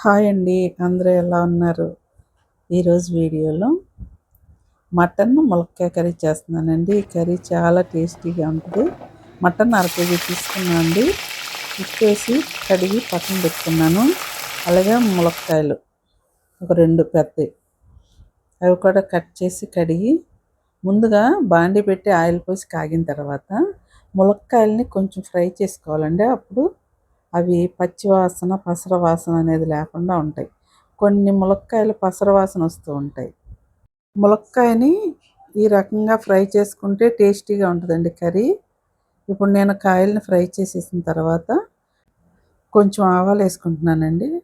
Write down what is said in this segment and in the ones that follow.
Hi అండి అందరూ ఎలా ఉన్నారు? ఈరోజు వీడియోలో మటన్ ములక్కాయ కర్రీ చేస్తున్నానండి. ఈ కర్రీ చాలా టేస్టీగా ఉంటుంది. మటన్ అర కేజీ తీసుకున్నానండి ఇచ్చేసి కడిగి పక్కన పెట్టుకున్నాను. అలాగే ములక్కాయలు ఒక రెండు పెద్దవి అవి కూడా కట్ చేసి కడిగి ముందుగా బాండి పెట్టి ఆయిల్ పోసి కాగిన తర్వాత ములక్కాయలని కొంచెం ఫ్రై చేసుకోవాలండి. అప్పుడు అవి పచ్చివాసన పసర వాసన అనేది లేకుండా ఉంటాయి. కొన్ని ములక్కాయలు పసర వాసన వస్తూ ఉంటాయి. ములక్కాయని ఈ రకంగా ఫ్రై చేసుకుంటే టేస్టీగా ఉంటుందండి కర్రీ. ఇప్పుడు నేను కాయల్ని ఫ్రై చేసేసిన తర్వాత కొంచెం ఆవాలు వేసుకుంటున్నానండి.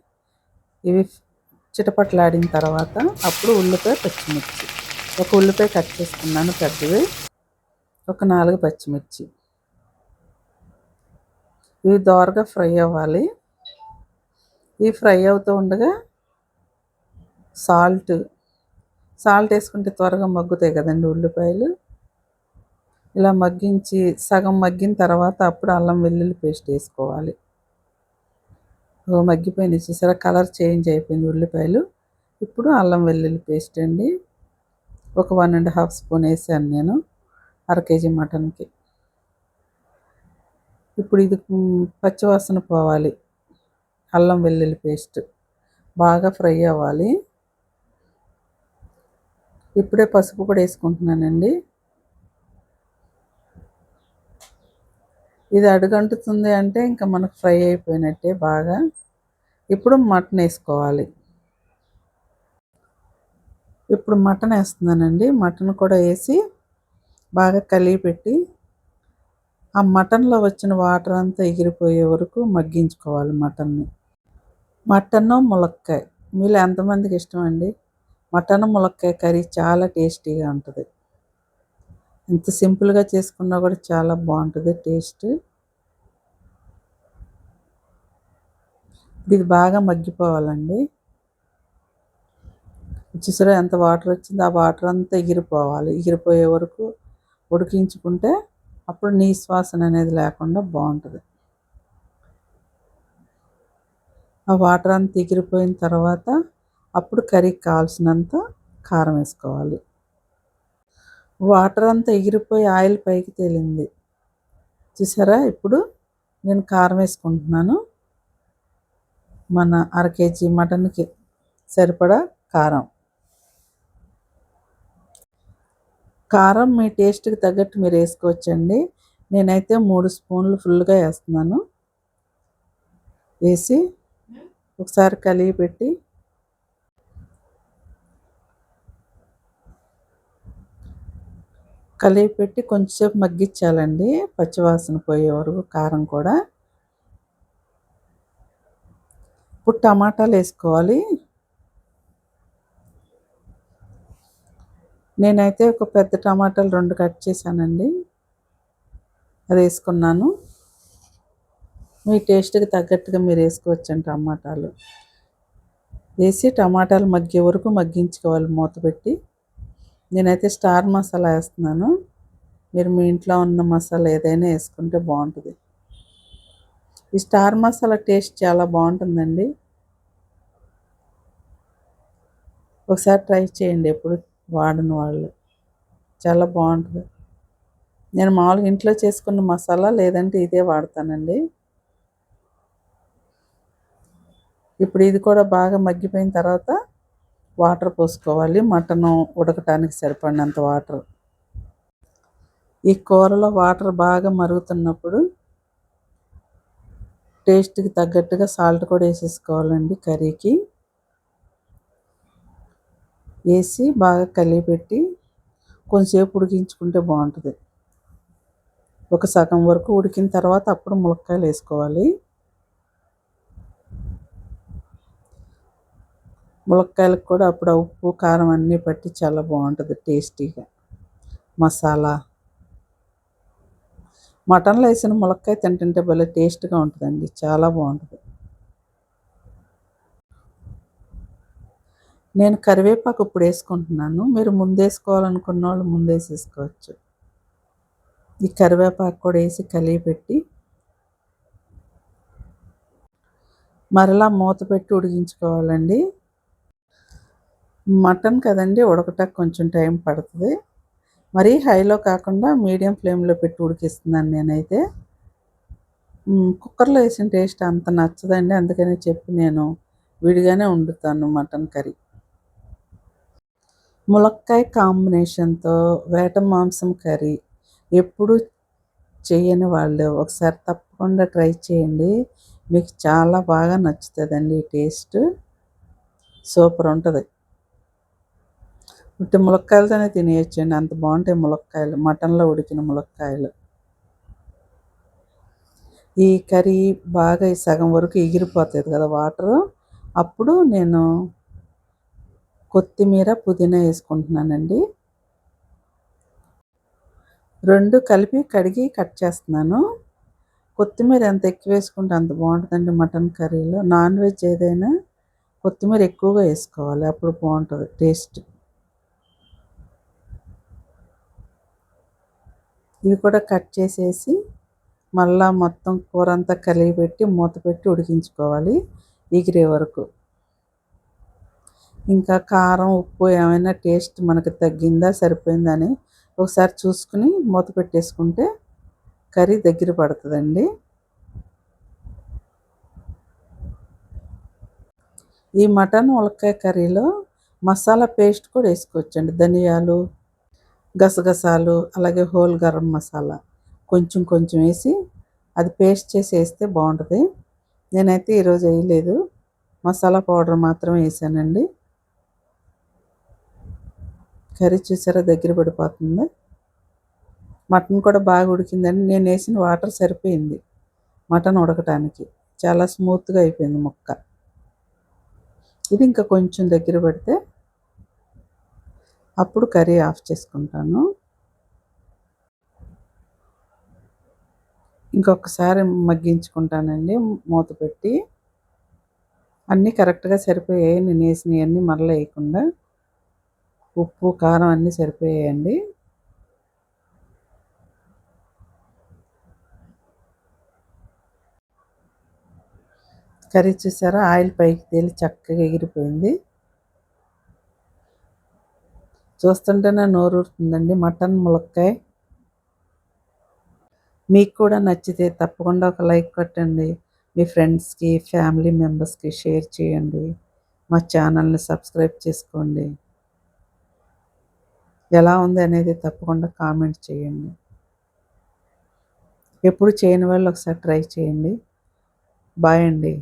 ఇవి చిటపట్లాడిన తర్వాత అప్పుడు ఉల్లిపాయ పచ్చిమిర్చి. ఒక ఉల్లిపాయ కట్ చేసుకున్నాను పెద్దవి. ఒక నాలుగు పచ్చిమిర్చి. ఇవి దోరగా ఫ్రై అవ్వాలి. ఇవి ఫ్రై అవుతూ ఉండగా సాల్ట్. సాల్ట్ వేసుకుంటే త్వరగా మగ్గుతాయి కదండి ఉల్లిపాయలు. ఇలా మగ్గించి సగం మగ్గిన తర్వాత అప్పుడు అల్లం వెల్లుల్లి పేస్ట్ వేసుకోవాలి. మగ్గిపోయింది చూసారా? కలర్ చేంజ్ అయిపోయింది ఉల్లిపాయలు. ఇప్పుడు అల్లం వెల్లుల్లి పేస్ట్ అండి. ఒక వన్ అండ్ హాఫ్ స్పూన్ వేసాను నేను. అర కేజీ మటన్కి. ఇప్పుడు ఇది పచ్చివాసన పోవాలి. అల్లం వెల్లుల్లి పేస్ట్ బాగా ఫ్రై అవ్వాలి. ఇప్పుడే పసుపు కూడా వేసుకుంటున్నానండి. ఇది అడుగంటుతుంది అంటే ఇంకా మనకు ఫ్రై అయిపోయినట్టే బాగా. ఇప్పుడు మటన్ వేసుకోవాలి. ఇప్పుడు మటన్ వేస్తున్నానండి. మటన్ కూడా వేసి బాగా కలిగి పెట్టి ఆ మటన్లో వచ్చిన వాటర్ అంతా ఎగిరిపోయే వరకు మగ్గించుకోవాలి మటన్ని. మటన్ ములక్కాయ. మీలో ఎంతమందికి ఇష్టం అండి మటన్ ములక్కాయ కర్రీ చాలా టేస్టీగా ఉంటుంది. ఎంత సింపుల్గా చేసుకున్నా కూడా చాలా బాగుంటుంది టేస్ట్. ఇది బాగా మగ్గిపోవాలండి. చూసారా ఎంత వాటర్ వచ్చిందో? ఆ వాటర్ అంతా ఎగిరిపోవాలి. ఎగిరిపోయే వరకు ఉడికించుకుంటే అప్పుడు నీ శ్వాసన అనేది లేకుండా బాగుంటుంది. ఆ వాటర్ అంతా ఎగిరిపోయిన తర్వాత అప్పుడు కర్రీకి కావాల్సినంత కారం వేసుకోవాలి. వాటర్ అంతా ఎగిరిపోయి ఆయిల్ పైకి తేలింది. చూసారా? ఇప్పుడు నేను కారం వేసుకుంటున్నాను. మన అర కేజీ మటన్కి సరిపడా కారం. కారం మీ టేస్ట్కి తగ్గట్టు మీరు వేసుకోవచ్చండి. నేనైతే మూడు స్పూన్లు ఫుల్గా వేస్తున్నాను. వేసి ఒకసారి కలిగి పెట్టి కలిగి పెట్టి కొంచెంసేపు మగ్గించాలండి. పచ్చివాసన పోయే వరకు కారం కూడా. ఇప్పుడు టమాటాలు వేసుకోవాలి. నేనైతే ఒక పెద్ద టమాటాలు రెండు కట్ చేశానండి. అది వేసుకున్నాను. మీ టేస్ట్కి తగ్గట్టుగా మీరు వేసుకోవచ్చండి టమాటాలు. వేసి టమాటాలు మగ్గే వరకు మగ్గించుకోవాలి మూత పెట్టి. నేనైతే స్టార్ మసాలా వేస్తున్నాను. మీరు మీ ఇంట్లో ఉన్న మసాలా ఏదైనా వేసుకుంటే బాగుంటుంది. ఈ స్టార్ మసాలా టేస్ట్ చాలా బాగుంటుందండి. ఒకసారి ట్రై చేయండి ఎప్పుడు. వాడిన వాళ్ళు. చాలా బాగుంటుంది. నేను మామూలుగా ఇంట్లో చేసుకున్న మసాలా లేదంటే ఇదే వాడతానండి. ఇప్పుడు ఇది కూడా బాగా మగ్గిపోయిన తర్వాత వాటర్ పోసుకోవాలి. మటన్ ఉడకటానికి సరిపడినంత వాటర్. ఈ కూరలో వాటర్ బాగా మరుగుతున్నప్పుడు టేస్ట్కి తగ్గట్టుగా సాల్ట్ కూడా వేసేసుకోవాలండి కర్రీకి. వేసి బాగా కలిపెట్టి కొంచెంసేపు ఉడికించుకుంటే బాగుంటుంది. ఒక సగం వరకు ఉడికిన తర్వాత అప్పుడు ములక్కాయలు వేసుకోవాలి. ములక్కాయలకు కూడా అప్పుడు ఉప్పు కారం అన్నీ పట్టి చాలా బాగుంటుంది టేస్టీగా. మసాలా. మటన్లో వేసిన ములక్కాయ తింటుంటే భలే టేస్ట్గా ఉంటుందండి. చాలా బాగుంటుంది. నేను కరివేపాకు ఇప్పుడు వేసుకుంటున్నాను. మీరు ముందేసుకోవాలనుకున్న వాళ్ళు ముందేసేసుకోవచ్చు. ఈ కరివేపాకు కూడా వేసి కలిగి పెట్టి మరలా మూత పెట్టి ఉడికించుకోవాలండి. మటన్ కదండి ఉడకటానికి కొంచెం టైం పడుతుంది. మరీ హైలో కాకుండా మీడియం ఫ్లేమ్లో పెట్టి ఉడికిస్తున్నాను నేనైతే. కుక్కర్లో వేసిన టేస్ట్ అంత నచ్చదండి. అందుకని చెప్పి నేను విడిగానే వండుతాను మటన్ కర్రీ. ములక్కాయ కాంబినేషన్తో వేట మాంసం కర్రీ ఎప్పుడు చేయని వాళ్ళు ఒకసారి తప్పకుండా ట్రై చేయండి. మీకు చాలా బాగా నచ్చుతుందండి ఈ టేస్ట్. సూపర్ ఉంటుంది. ఉట్టి ములక్కాయలతోనే తినేయచ్చండి. అంత బాగుంటాయి ములక్కాయలు. మటన్లో ఉడికిన ములక్కాయలు. ఈ కర్రీ బాగా ఈ సగం వరకు ఎగిరిపోతుంది కదా వాటరు. అప్పుడు నేను కొత్తిమీర పుదీనా వేసుకుంటున్నానండి. రెండు కలిపి కడిగి కట్ చేస్తున్నాను. కొత్తిమీర ఎంత ఎక్కువ వేసుకుంటే అంత బాగుంటుందండి మటన్ కర్రీలో. నాన్ వెజ్ ఏదైనా కొత్తిమీర ఎక్కువగా వేసుకోవాలి అప్పుడు బాగుంటుంది టేస్ట్. ఇది కూడా కట్ చేసేసి మళ్ళా మొత్తం కూర అంతా కలిగి పెట్టి మూత పెట్టి ఉడికించుకోవాలి ఎగిరే వరకు. ఇంకా కారం ఉప్పు ఏమైనా టేస్ట్ మనకి తగ్గిందా సరిపోయిందని ఒకసారి చూసుకుని మూత పెట్టేసుకుంటే కర్రీ దగ్గర పడుతుందండి. ఈ మటన్ ఉలక్కాయ కర్రీలో మసాలా పేస్ట్ కూడా వేసుకోవచ్చండి. ధనియాలు గసగసాలు అలాగే హోల్ గరం మసాలా కొంచెం కొంచెం వేసి అది పేస్ట్ చేసి వేస్తే బాగుంటుంది. నేనైతే ఈరోజు వేయలేదు. మసాలా పౌడర్ మాత్రం వేసానండి. కర్రీ చూసారా? దగ్గర పడిపోతుంది? మటన్ కూడా బాగా ఉడికిందండి. నేను వేసిన వాటర్ సరిపోయింది మటన్ ఉడకటానికి. చాలా స్మూత్గా అయిపోయింది ముక్క. ఇది ఇంకా కొంచెం దగ్గర పడితే అప్పుడు కర్రీ ఆఫ్ చేసుకుంటాను. ఇంకొకసారి మగ్గించుకుంటానండి మూత పెట్టి. అన్నీ కరెక్ట్గా సరిపోయాయి. నేను వేసినవన్నీ మరలా వేయకుండా. ఉప్పు కారం అన్నీ సరిపోయాయండి. కర్రీ చూసారా? ఆయిల్ పైకి తేలి చక్కగా ఎగిరిపోయింది. చూస్తుంటేనే నోరూరుతుందండి మటన్ ములక్కాయ. మీకు కూడా నచ్చితే తప్పకుండా ఒక లైక్ కొట్టండి. మీ ఫ్రెండ్స్కి ఫ్యామిలీ మెంబర్స్కి షేర్ చేయండి. మా ఛానల్ని సబ్స్క్రైబ్ చేసుకోండి. ఎలా ఉంది అనేది తప్పకుండా కామెంట్ చేయండి. ఎప్పుడు చేయని వాళ్ళు ఒకసారి ట్రై చేయండి. బాయ్ అండి.